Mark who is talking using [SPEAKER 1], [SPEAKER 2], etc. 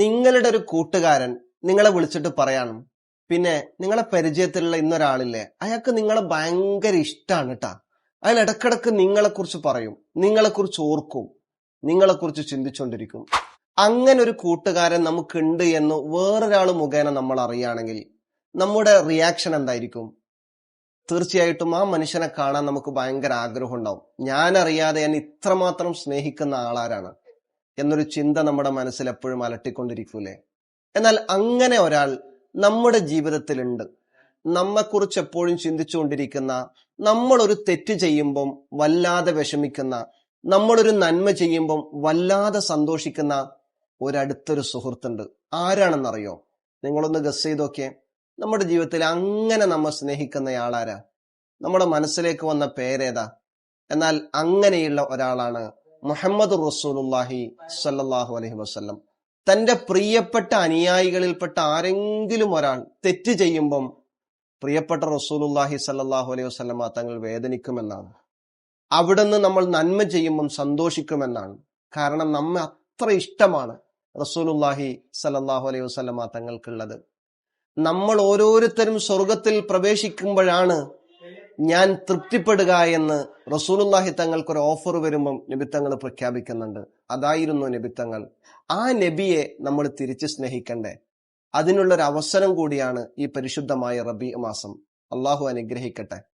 [SPEAKER 1] നിങ്ങളുടെ ഒരു കൂട്ടുകാരൻ നിങ്ങളെ വിളിച്ചിട്ട് പറയണം പിന്നെ നിങ്ങളെ പരിചയത്തിലുള്ള ഇന്നൊരാളില്ലേ? അയാൾക്ക് നിങ്ങളെ ഭയങ്കര ഇഷ്ടമാണ് കേട്ടാ അയാൾ ഇടക്കിടക്ക് നിങ്ങളെ കുറിച്ച് പറയും നിങ്ങളെ കുറിച്ച് ഓർക്കും നിങ്ങളെ കുറിച്ച് ചിന്തിച്ചുകൊണ്ടിരിക്കും അങ്ങനെ ഒരു കൂട്ടുകാരൻ നമുക്കുണ്ട് എന്ന് വേറൊരാൾ മുഖേന നമ്മൾ അറിയുകയാണെങ്കിൽ നമ്മുടെ റിയാക്ഷൻ എന്തായിരിക്കും? തീർച്ചയായിട്ടും ആ മനുഷ്യനെ കാണാൻ നമുക്ക് ഭയങ്കര ആഗ്രഹം ഉണ്ടാവും. ഞാൻ അറിയാതെ ഞാൻ ഇത്രമാത്രം സ്നേഹിക്കുന്ന ആളാരാണ്. എന്നൊരു ചിന്ത നമ്മുടെ മനസ്സിൽ എപ്പോഴും അലട്ടിക്കൊണ്ടിരിക്കൂലേ? എന്നാൽ അങ്ങനെ ഒരാൾ നമ്മുടെ ജീവിതത്തിലുണ്ട്. നമ്മെക്കുറിച്ച് എപ്പോഴും ചിന്തിച്ചുകൊണ്ടിരിക്കുന്ന നമ്മൾ ഒരു തെറ്റ് ചെയ്യുമ്പം വല്ലാതെ വിഷമിക്കുന്ന നമ്മളൊരു നന്മ ചെയ്യുമ്പം വല്ലാതെ സന്തോഷിക്കുന്ന ഒരടുത്തൊരു സുഹൃത്തുണ്ട്. ആരാണെന്നറിയോ? നിങ്ങളൊന്ന് ഗസ് ചെയ്തൊക്കെ നമ്മുടെ ജീവിതത്തിൽ അങ്ങനെ നമ്മെ സ്നേഹിക്കുന്നയാളാരാ നമ്മുടെ മനസ്സിലേക്ക് വന്ന പേരേതാ? എന്നാൽ അങ്ങനെയുള്ള ഒരാളാണ് മുഹമ്മദ് റസൂലുല്ലാഹി സല്ലാഹു അലഹി വസല്ലം. തന്റെ പ്രിയപ്പെട്ട അനുയായികളിൽപ്പെട്ട ആരെങ്കിലും ഒരാൾ തെറ്റ് ചെയ്യുമ്പം പ്രിയപ്പെട്ട റസൂലുല്ലാഹി സല്ലാഹു അലൈഹി വസല്ലമ തങ്ങൾ വേദനിക്കുമെന്നാണ്. അവിടുന്ന് നമ്മൾ നന്മ ചെയ്യുമ്പം സന്തോഷിക്കുമെന്നാണ്. കാരണം നമ്മെ അത്ര ഇഷ്ടമാണ് റസൂലുല്ലാഹി സല്ലാഹു അലൈഹി വസല്ലമ തങ്ങൾക്കുള്ളത്. നമ്മൾ ഓരോരുത്തരും സ്വർഗത്തിൽ പ്രവേശിക്കുമ്പോഴാണ് ഞാൻ തൃപ്തിപ്പെടുക എന്ന് റസൂലുല്ലാഹി തങ്ങൾക്കൊരു ഓഫർ വരുമ്പം നബിത്തങ്ങൾ പ്രഖ്യാപിക്കുന്നുണ്ട്. അതായിരുന്നു നബിത്തങ്ങൾ ആ നബിയെ നമ്മൾ തിരിച്ച് സ്നേഹിക്കണ്ടേ? അതിനുള്ളൊരു അവസരം കൂടിയാണ് ഈ പരിശുദ്ധമായ റബി മാസം. അള്ളാഹു അനുഗ്രഹിക്കട്ടെ.